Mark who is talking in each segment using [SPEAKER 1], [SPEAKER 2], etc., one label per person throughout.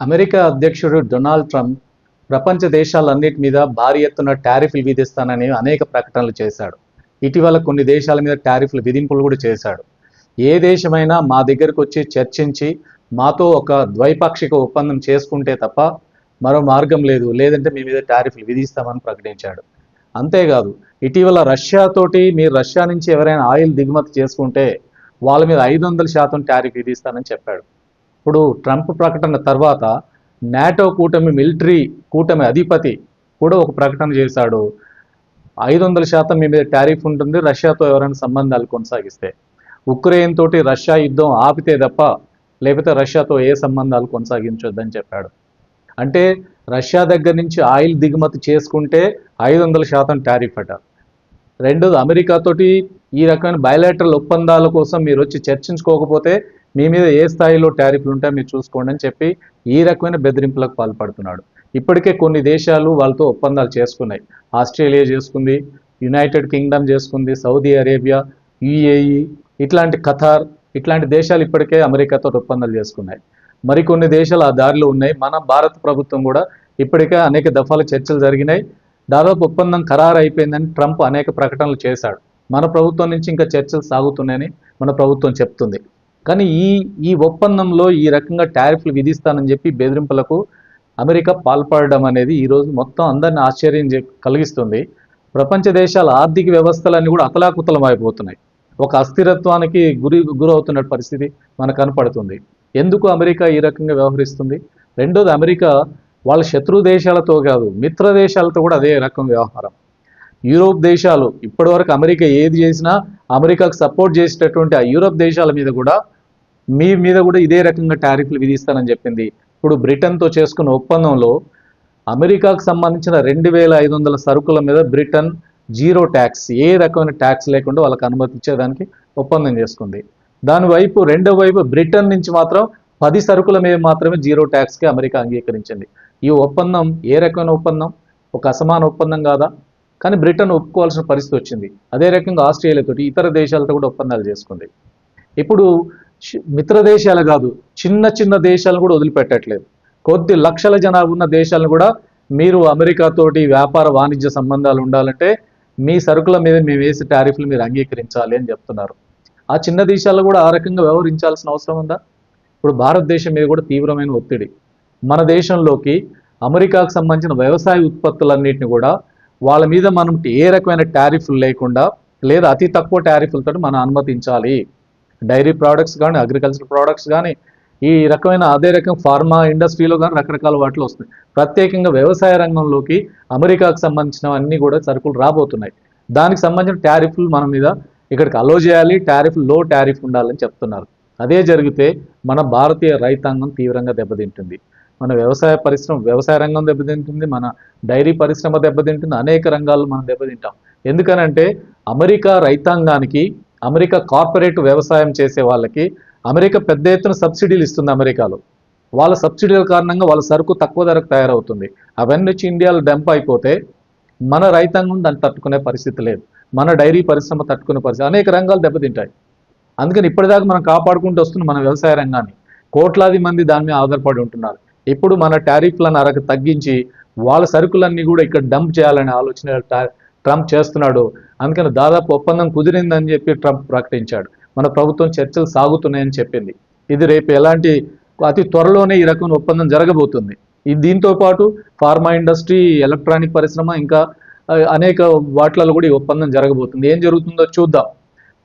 [SPEAKER 1] America అధ్యక్షుడు Donald Trump ప్రపంచ దేశాలన్నిటి మీద భారీ ఎత్తున టారిఫ్లు విధిస్తానని అనేక ప్రకటనలు చేశాడు. ఇటీవల కొన్ని దేశాల మీద టారిఫ్లు విధింపులు కూడా చేశాడు. ఏ దేశమైనా మా దగ్గరకు వచ్చి చర్చించి మాతో ఒక ద్వైపాక్షిక ఒప్పందం చేసుకుంటే తప్ప మరో మార్గం లేదు. లేదంటే మీ మీద టారిఫ్లు విధిస్తామని ప్రకటించాడు. అంతేకాదు ఇటీవల రష్యాతోటి మీరు రష్యా నుంచి ఎవరైనా ఆయిల్ దిగుమతి చేసుకుంటే వాళ్ళ మీద ఐదు వందల శాతం టారిఫ్ విధిస్తానని చెప్పాడు. ఇప్పుడు ట్రంప్ ప్రకటన తర్వాత నాటో కూటమి మిలిటరీ కూటమి అధిపతి కూడా ఒక ప్రకటన చేశాడు. ఐదు వందల శాతం మీ మీద టారిఫ్ ఉంటుంది రష్యాతో ఎవరైనా సంబంధాలు కొనసాగిస్తే. ఉక్రెయిన్ తోటి రష్యా యుద్ధం ఆపితే తప్ప లేకపోతే రష్యాతో ఏ సంబంధాలు కొనసాగించొద్దని చెప్పాడు. అంటే రష్యా దగ్గర నుంచి ఆయిల్ దిగుమతి చేసుకుంటే ఐదు వందల శాతం టారిఫ్ అట. రెండోది అమెరికాతోటి ఈ రకమైన బయలాటరల్ ఒప్పందాల కోసం మీరు వచ్చి చర్చించుకోకపోతే మీ మీద ఏ స్థాయిలో టారిఫ్లు ఉంటాయో మీరు చూసుకోండి అని చెప్పి ఈ రకమైన బెదిరింపులకు పాల్పడుతున్నాడు. ఇప్పటికే కొన్ని దేశాలు వాళ్ళతో ఒప్పందాలు చేసుకున్నాయి. ఆస్ట్రేలియా చేసుకుంది యునైటెడ్ కింగ్డమ్ చేసుకుంది సౌదీ అరేబియా యుఏఈ ఇట్లాంటి ఖతార్ ఇట్లాంటి దేశాలు ఇప్పటికే అమెరికాతో ఒప్పందాలు చేసుకున్నాయి. మరికొన్ని దేశాలు ఆ దారిలో ఉన్నాయి. మన భారత ప్రభుత్వం కూడా ఇప్పటికే అనేక దఫాలు చర్చలు జరిగినాయి. దాదాపు ఒప్పందం ఖరారు అయిపోయిందని ట్రంప్ అనేక ప్రకటనలు చేశాడు. మన ప్రభుత్వం నుంచి ఇంకా చర్చలు సాగుతున్నాయని మన ప్రభుత్వం చెప్తుంది. కానీ ఈ ఈ ఒప్పందంలో ఈ రకంగా టారిఫ్లు విధిస్తానని చెప్పి బెదిరింపులకు అమెరికా పాల్పడడం అనేది ఈరోజు మొత్తం అందరిని ఆశ్చర్యం కలిగిస్తుంది. ప్రపంచ దేశాల ఆర్థిక వ్యవస్థలన్నీ కూడా అతలాకుతలం అయిపోతున్నాయి ఒక అస్థిరత్వానికి గురి గురవుతున్న పరిస్థితి మనకు కనపడుతుంది. ఎందుకు అమెరికా ఈ రకంగా వ్యవహరిస్తుంది? రెండోది అమెరికా వాళ్ళ శత్రు దేశాలతో కాదు మిత్ర దేశాలతో కూడా అదే రకం వ్యవహారం. యూరోప్ దేశాలు ఇప్పటివరకు అమెరికా ఏది చేసినా అమెరికాకు సపోర్ట్ చేసేటటువంటి ఆ యూరోప్ దేశాల మీద కూడా మీ మీద కూడా ఇదే రకంగా టారిఫ్లు విధిస్తానని చెప్పింది. ఇప్పుడు బ్రిటన్తో చేసుకున్న ఒప్పందంలో అమెరికాకు సంబంధించిన రెండు వేల ఐదు వందల సరుకుల మీద బ్రిటన్ జీరో ట్యాక్స్ ఏ రకమైన ట్యాక్స్ లేకుండా వాళ్ళకి అనుమతి ఇచ్చేదానికి ఒప్పందం చేసుకుంది. దాని వైపు రెండో వైపు బ్రిటన్ నుంచి మాత్రం పది సరుకుల మీద మాత్రమే జీరో ట్యాక్స్కి అమెరికా అంగీకరించింది. ఈ ఒప్పందం ఏ రకమైన ఒప్పందం? ఒక అసమాన ఒప్పందం కాదా? కానీ బ్రిటన్ ఒప్పుకోవాల్సిన పరిస్థితి వచ్చింది. అదే రకంగా ఆస్ట్రేలియాతోటి ఇతర దేశాలతో కూడా ఒప్పందాలు చేసుకుంది. ఇప్పుడు మిత్ర దేశాలు కాదు చిన్న చిన్న దేశాలను కూడా వదిలిపెట్టట్లేదు. కొద్ది లక్షల జనాభా ఉన్న దేశాలను కూడా మీరు అమెరికాతోటి వ్యాపార వాణిజ్య సంబంధాలు ఉండాలంటే మీ సరుకుల మీద మేము వేసే టారిఫ్లు మీరు అంగీకరించాలి అని చెప్తున్నారు. ఆ చిన్న దేశాల్లో కూడా ఆ రకంగా వ్యవహరించాల్సిన అవసరం ఉందా? ఇప్పుడు భారతదేశం మీద కూడా తీవ్రమైన ఒత్తిడి. మన దేశంలోకి అమెరికాకు సంబంధించిన వ్యవసాయ ఉత్పత్తులన్నింటినీ కూడా వాళ్ళ మీద మనం ఏ రకమైన టారిఫ్లు లేకుండా లేదా అతి తక్కువ టారిఫ్లతో మనం అనుమతించాలి. డైరీ ప్రోడక్ట్స్ కానీ అగ్రికల్చర్ ప్రోడక్ట్స్ కానీ ఈ రకమైన అదే రకం ఫార్మా ఇండస్ట్రీలో కానీ రకరకాల వాటిలో వస్తున్నాయి. ప్రత్యేకంగా వ్యవసాయ రంగంలోకి అమెరికాకు సంబంధించినవన్నీ కూడా సరుకులు రాబోతున్నాయి. దానికి సంబంధించిన ట్యారిఫ్లు మన మీద ఇక్కడికి అలో చేయాలి. టారిఫ్లో టారిఫ్ ఉండాలని చెప్తున్నారు. అదే జరిగితే మన భారతీయ రైతాంగం తీవ్రంగా దెబ్బతింటుంది. మన వ్యవసాయ పరిశ్రమ వ్యవసాయ రంగం దెబ్బతింటుంది. మన డైరీ పరిశ్రమ దెబ్బతింటుంది. అనేక రంగాల్లో మనం దెబ్బతింటాం. ఎందుకనంటే అమెరికా రైతాంగానికి అమెరికా కార్పొరేట్ వ్యవసాయం చేసే వాళ్ళకి అమెరికా పెద్ద ఎత్తున సబ్సిడీలు ఇస్తుంది అమెరికాలో. వాళ్ళ సబ్సిడీల కారణంగా వాళ్ళ సరుకు తక్కువ ధరకు తయారవుతుంది. అవన్నీ వచ్చి ఇండియాలో డంప్ అయిపోతే మన రైతాంగం దాన్ని తట్టుకునే పరిస్థితి లేదు. మన డైరీ పరిశ్రమ తట్టుకునే పరిస్థితి అనేక రంగాలు దెబ్బతింటాయి. అందుకని ఇప్పటిదాకా మనం కాపాడుకుంటూ వస్తున్న మన వ్యవసాయ రంగాన్ని కోట్లాది మంది దాని మీద ఆధారపడి ఉంటున్నారు. ఇప్పుడు మన టారిఫ్లను అరకు తగ్గించి వాళ్ళ సరుకులన్నీ కూడా ఇక్కడ డంప్ చేయాలనే ఆలోచన ట్రంప్ చేస్తున్నాడు. అందుకని దాదాపు ఒప్పందం కుదిరిందని చెప్పి ట్రంప్ ప్రకటించాడు. మన ప్రభుత్వం చర్చలు సాగుతున్నాయని చెప్పింది. ఇది రేపు ఎలాంటి అతి త్వరలోనే ఈ రకమైన ఒప్పందం జరగబోతుంది. దీంతో పాటు ఫార్మా ఇండస్ట్రీ ఎలక్ట్రానిక్ పరిశ్రమ ఇంకా అనేక వాటిలలో కూడా ఈ ఒప్పందం జరగబోతుంది. ఏం జరుగుతుందో చూద్దాం.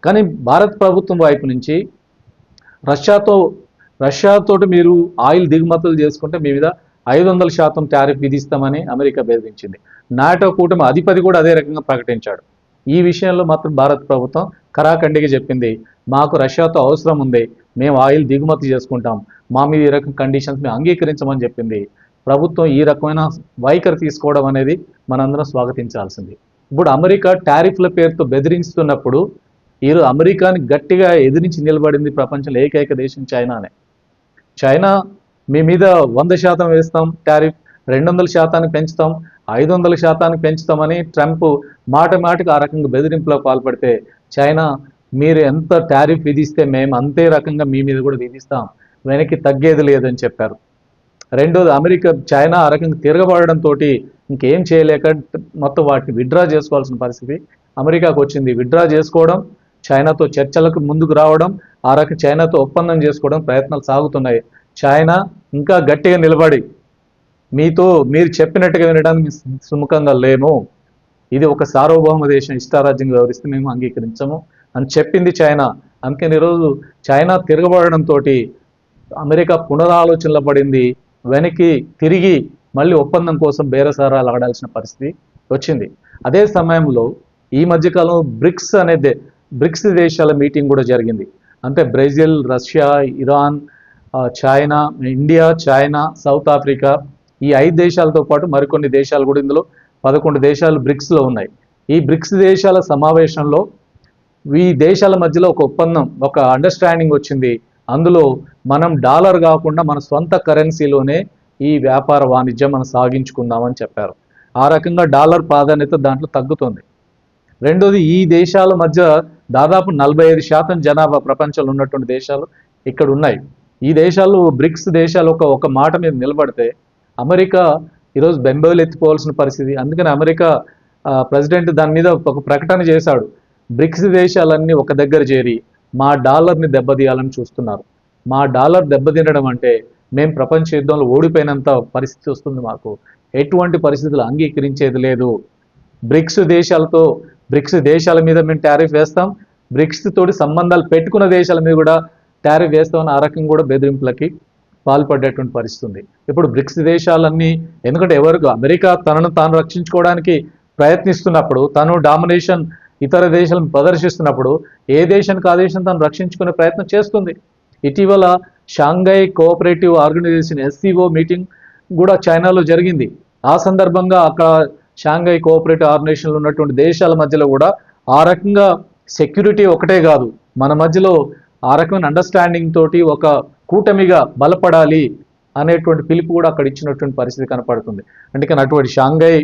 [SPEAKER 1] కానీ భారత ప్రభుత్వం వైపు నుంచి రష్యాతో రష్యాతోటి మీరు ఆయిల్ దిగుమతులు చేసుకుంటే మీ మీద ఐదు వందల శాతం టారిఫ్ విధిస్తామని అమెరికా బెదిరించింది. నాటో కూటమి అధిపతి కూడా అదే రకంగా ప్రకటించాడు. ఈ విషయంలో మాత్రం భారత ప్రభుత్వం కరాఖండిగా చెప్పింది. మాకు రష్యాతో అవసరం ఉంది. మేము ఆయిల్ దిగుమతి చేసుకుంటాం. మా మీద ఈ రకం కండిషన్స్ మేము అంగీకరించమని చెప్పింది. ప్రభుత్వం ఈ రకమైన వైఖరి తీసుకోవడం అనేది మనందరం స్వాగతించాల్సింది. ఇప్పుడు అమెరికా టారిఫ్ల పేరుతో బెదిరిస్తున్నప్పుడు ఈరోజు అమెరికాని గట్టిగా ఎదిరించి నిలబడింది ప్రపంచంలో ఏకైక దేశం చైనానే. చైనా మీ మీద వంద శాతం వేస్తాం టారిఫ్ రెండు వందల శాతానికి పెంచుతాం ఐదు వందల శాతానికి పెంచుతామని ట్రంప్ మాట మాటకు ఆ రకంగా బెదిరింపులో పాల్పడితే చైనా మీరు ఎంత టారిఫ్ విధిస్తే మేము అంతే రకంగా మీ మీద కూడా విధిస్తాం. వెనక్కి తగ్గేది లేదని చెప్పారు. రెండోది అమెరికా చైనా ఆ రకంగా తిరగబడడంతో ఇంకేం చేయలేక మొత్తం వాటిని విత్డ్రా చేసుకోవాల్సిన పరిస్థితి అమెరికాకు వచ్చింది. విత్డ్రా చేసుకోవడం చైనాతో చర్చలకు ముందుకు రావడం ఆ రకం చైనాతో ఒప్పందం చేసుకోవడం ప్రయత్నాలు సాగుతున్నాయి. చైనా ఇంకా గట్టిగా నిలబడి మీతో మీరు చెప్పినట్టుగా వినడానికి సుముఖంగా లేము ఇది ఒక సార్వభౌమ దేశం ఇష్టారాజ్యంగా వ్యవహరిస్తే మేము అంగీకరించము. అని చెప్పింది చైనా. అందుకని ఈరోజు చైనా తిరగబడడంతో అమెరికా పునరాలోచనలో పడింది. వెనక్కి తిరిగి మళ్ళీ ఒప్పందం కోసం బేరసారాలు ఆడాల్సిన పరిస్థితి వచ్చింది. అదే సమయంలో ఈ మధ్యకాలం బ్రిక్స్ అనేది బ్రిక్స్ దేశాల మీటింగ్ కూడా జరిగింది. అంటే Brazil Russia Iran China India China South Africa ఈ ఐదు దేశాలతో పాటు మరికొన్ని దేశాలు కూడా ఇందులో పదకొండు దేశాలు బ్రిక్స్లో ఉన్నాయి. ఈ బ్రిక్స్ దేశాల సమావేశంలో ఈ దేశాల మధ్యలో ఒక ఒప్పందం ఒక అండర్స్టాండింగ్ వచ్చింది. అందులో మనం డాలర్ కాకుండా మన సొంత కరెన్సీలోనే ఈ వ్యాపార వాణిజ్యం మనం సాగించుకుందామని చెప్పారు. ఆ రకంగా డాలర్ ప్రాధాన్యత దాంట్లో తగ్గుతుంది. రెండోది ఈ దేశాల మధ్య దాదాపు నలభై ఐదు శాతం జనాభా ప్రపంచంలో ఉన్నటువంటి దేశాలు ఇక్కడ ఉన్నాయి. ఈ దేశాలు బ్రిక్స్ దేశాలు ఒక ఒక మాట మీద నిలబడితే అమెరికా ఈరోజు బెంబేలు ఎత్తిపోవాల్సిన పరిస్థితి. అందుకని అమెరికా ప్రెసిడెంట్ దాని మీద ఒక ప్రకటన చేశాడు. బ్రిక్స్ దేశాలన్నీ ఒక దగ్గర చేరి మా డాలర్ని దెబ్బతీయాలని చూస్తున్నారు. మా డాలర్ దెబ్బతినడం అంటే మేము ప్రపంచ యుద్ధంలో ఓడిపోయినంత పరిస్థితి వస్తుంది మాకు. ఎటువంటి పరిస్థితులు అంగీకరించేది లేదు. బ్రిక్స్ దేశాలతో బ్రిక్స్ దేశాల మీద మేము టారిఫ్ వేస్తాం. బ్రిక్స్ తోటి సంబంధాలు పెట్టుకున్న దేశాల మీద కూడా టారిఫ్ వేస్తామని ఆ రకం కూడా బెదిరింపులకి పాల్పడేటువంటి పరిస్థితి ఉంది ఇప్పుడు బ్రిక్స్ దేశాలన్నీ ఎందుకంటే ఎవరు అమెరికా తనను తాను రక్షించుకోవడానికి ప్రయత్నిస్తున్నప్పుడు తను డామినేషన్ ఇతర దేశాలను ప్రదర్శిస్తున్నప్పుడు ఏ దేశానికి ఆ దేశం తను రక్షించుకునే ప్రయత్నం చేస్తుంది. ఇటీవల Shanghai Cooperation Organisation SCO meeting కూడా చైనాలో జరిగింది. ఆ సందర్భంగా అక్కడ షాంఘై కోఆపరేటివ్ ఆర్గనైజేషన్లో ఉన్నటువంటి దేశాల మధ్యలో కూడా ఆ రకంగా సెక్యూరిటీ ఒకటే కాదు. మన మధ్యలో ఆ రకమైన అండర్స్టాండింగ్ తోటి ఒక కూటమిగా బలపడాలి అనేటువంటి పిలుపు కూడా అక్కడ ఇచ్చినటువంటి పరిస్థితి కనపడుతుంది. అందుకని అటువంటి షాంఘై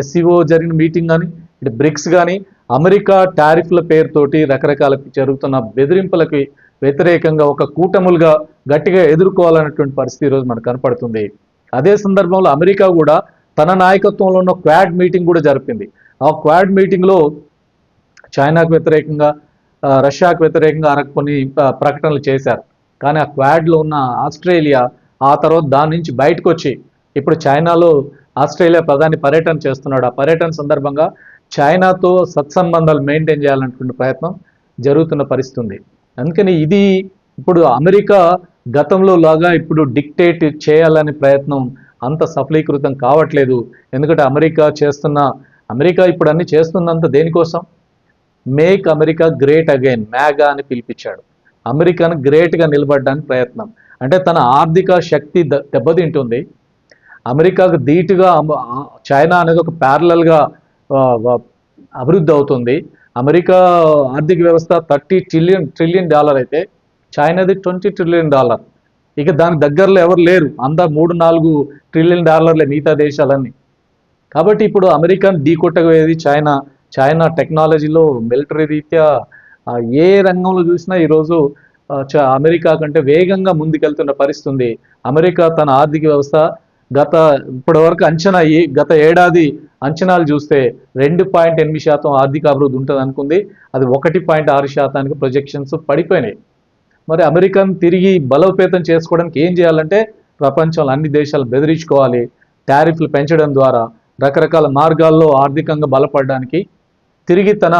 [SPEAKER 1] ఎస్సీఓ జరిగిన మీటింగ్ కానీ ఇటు బ్రిక్స్ కానీ అమెరికా టారిఫ్ల పేరుతోటి రకరకాల జరుగుతున్న బెదిరింపులకి వ్యతిరేకంగా ఒక కూటములుగా గట్టిగా ఎదుర్కోవాలన్నటువంటి పరిస్థితి ఈరోజు మనకు కనపడుతుంది. అదే సందర్భంలో అమెరికా కూడా తన నాయకత్వంలో ఉన్న క్వాడ్ మీటింగ్ కూడా జరిపింది. ఆ క్వాడ్ మీటింగ్లో చైనాకు వ్యతిరేకంగా రష్యాకు వ్యతిరేకంగా ఆ కొన్ని ప్రకటనలు చేశారు. కానీ ఆ క్వాడ్లో ఉన్న ఆస్ట్రేలియా ఆ తర్వాత దాని నుంచి బయటకు వచ్చి ఇప్పుడు చైనాలో ఆస్ట్రేలియా ప్రధాని పర్యటన చేస్తున్నాడు. ఆ పర్యటన సందర్భంగా చైనాతో సత్సంబంధాలు మెయింటైన్ చేయాలన్నటువంటి ప్రయత్నం జరుగుతున్న పరిస్థితుంది. అందుకని ఇది ఇప్పుడు అమెరికా గతంలో లాగా ఇప్పుడు డిక్టేట్ చేయాలనే ప్రయత్నం అంత సఫలీకృతం కావట్లేదు. ఎందుకంటే అమెరికా చేస్తున్న అమెరికా ఇప్పుడు అన్ని చేస్తున్నంత దేనికోసం? Make America great again MAGA అని పిలిపించాడు. అమెరికాను గ్రేట్గా నిలబడడానికి ప్రయత్నం. అంటే తన ఆర్థిక శక్తి దెబ్బతింటుంది. అమెరికాకు ధీటుగా చైనా అనేది ఒక ప్యారలల్గా అభివృద్ధి అవుతుంది. అమెరికా ఆర్థిక వ్యవస్థ థర్టీ ట్రిలియన్ ట్రిలియన్ డాలర్ అయితే చైనాది ట్వంటీ ట్రిలియన్ డాలర్. ఇక దానికి దగ్గరలో ఎవరు లేరు. అందా మూడు నాలుగు ట్రిలియన్ డాలర్లే మిగతా దేశాలన్నీ. కాబట్టి ఇప్పుడు అమెరికాను ఢీకొట్టగేది చైనా. చైనా టెక్నాలజీలో మిలిటరీ రీత్యా ఏ రంగంలో చూసినా ఈరోజు చ- అమెరికా కంటే వేగంగా ముందుకెళ్తున్న పరిస్థితి ఉంది అమెరికా తన ఆర్థిక వ్యవస్థ గత ఇప్పటివరకు అంచనా గత ఏడాది అంచనాలు చూస్తే రెండు పాయింట్ ఎనిమిది శాతం ఆర్థిక అభివృద్ధి ఉంటుంది అనుకుంది. అది ఒకటి పాయింట్ ఆరు శాతానికి ప్రొజెక్షన్స్ పడిపోయినాయి. మరి అమెరికాను తిరిగి బలోపేతం చేసుకోవడానికి ఏం చేయాలంటే ప్రపంచంలో అన్ని దేశాలు బెదిరించుకోవాలి. టారిఫ్లు పెంచడం ద్వారా రకరకాల మార్గాల్లో ఆర్థికంగా బలపడడానికి తిరిగి తన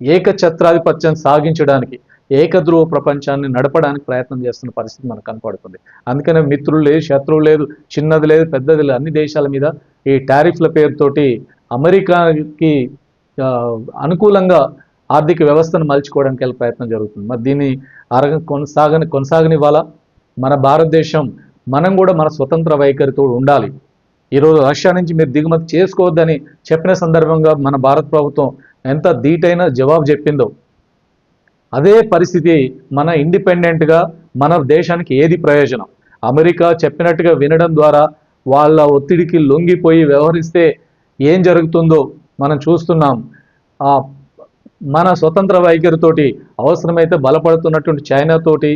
[SPEAKER 1] ఏకఛత్రాధిపత్యం సాగించడానికి ఏకధ్రువ ప్రపంచాన్ని నడపడానికి ప్రయత్నం చేస్తున్న పరిస్థితి మనకు కనపడుతుంది. అందుకనే మిత్రులు లేదు శత్రువు లేదు చిన్నది లేదు పెద్దది లేదు అన్ని దేశాల మీద ఈ టారిఫ్ల పేరుతోటి అమెరికాకి అనుకూలంగా ఆర్థిక వ్యవస్థను మలుచుకోవడానికి వెళ్ళే ప్రయత్నం జరుగుతుంది. మరి దీన్ని అరగ కొనసాగని కొనసాగనివ్వాలా? మన భారతదేశం మనం కూడా మన స్వతంత్ర వైఖరితో ఉండాలి. ఈరోజు రష్యా నుంచి మీరు దిగుమతి చేసుకోవద్దని చెప్పిన సందర్భంగా మన భారత ప్రభుత్వం ఎంత ధీటైన జవాబు చెప్పిందో. అదే పరిస్థితి మన ఇండిపెండెంట్గా మన దేశానికి ఏది ప్రయోజనం? అమెరికా చెప్పినట్టుగా వినడం ద్వారా వాళ్ళ ఒత్తిడికి లొంగిపోయి వ్యవహరిస్తే ఏం జరుగుతుందో మనం చూస్తున్నాం. ఆ మన స్వతంత్ర వైఖరితోటి అవసరమైతే బలపడుతున్నటువంటి చైనాతోటి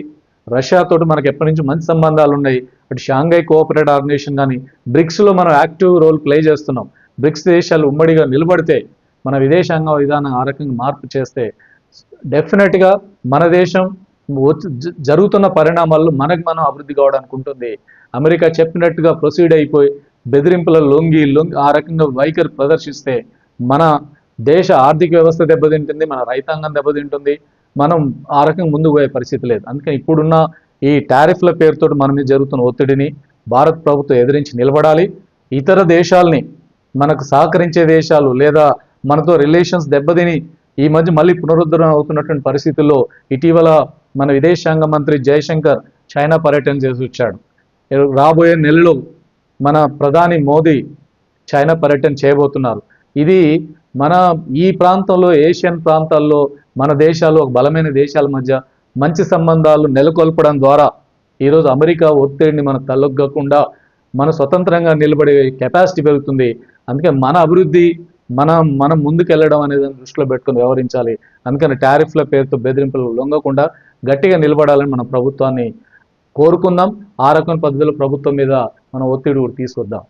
[SPEAKER 1] రష్యాతోటి మనకు ఎప్పటి నుంచి మంచి సంబంధాలు ఉన్నాయి అటు షాంఘై కోఆపరేట్ ఆర్గనైజేషన్ కానీ బ్రిక్స్లో మనం యాక్టివ్ రోల్ ప్లే చేస్తున్నాం. బ్రిక్స్ దేశాలు ఉమ్మడిగా నిలబడితే మన విదేశాంగ విధానం ఆ రకంగా మార్పు చేస్తే డెఫినెట్గా మన దేశం జరుగుతున్న పరిణామాల్లో మనకు మనం అభివృద్ధి కావడానికి ఉంటుంది. అమెరికా చెప్పినట్టుగా ప్రొసీడ్ అయిపోయి బెదిరింపుల లొంగి లొంగి ఆ రకంగా వైఖరి ప్రదర్శిస్తే మన దేశ ఆర్థిక వ్యవస్థ దెబ్బతింటుంది మన రైతాంగం దెబ్బతింటుంది మనం ఆ రకంగా ముందుకు పోయే పరిస్థితి లేదు. అందుకని ఇప్పుడున్న ఈ టారిఫ్ల పేరుతో మన మీద జరుగుతున్న ఒత్తిడిని భారత ప్రభుత్వం ఎదిరించి నిలబడాలి. ఇతర దేశాల్ని మనకు సహకరించే దేశాలు లేదా మనతో రిలేషన్స్ దెబ్బతిని ఈ మధ్య మళ్ళీ పునరుద్ధరణ అవుతున్నటువంటి పరిస్థితుల్లో ఇటీవల మన విదేశాంగ మంత్రి జయశంకర్ చైనా పర్యటన చేసి వచ్చాడు. రాబోయే నెలలో మన ప్రధాని మోదీ చైనా పర్యటన చేయబోతున్నారు. ఇది మన ఈ ప్రాంతంలో ఏషియన్ ప్రాంతాల్లో మన దేశాలు ఒక బలమైన దేశాల మధ్య మంచి సంబంధాలు నెలకొల్పడం ద్వారా ఈరోజు అమెరికా ఒత్తిడిని మనం తలొగ్గకుండా మన స్వతంత్రంగా నిలబడే కెపాసిటీ పెరుగుతుంది. అందుకే మన అభివృద్ధి మనం మనం ముందుకెళ్ళడం అనేది దృష్టిలో పెట్టుకొని వ్యవహరించాలి. అందుకని టారిఫ్ల పేరుతో బెదిరింపులు లొంగకుండా గట్టిగా నిలబడాలని మన ప్రభుత్వాన్ని కోరుకుందాం. ఆ రకమైన పద్ధతిలో ప్రభుత్వం మీద మనం ఒత్తిడి కూడా తీసుకొద్దాం.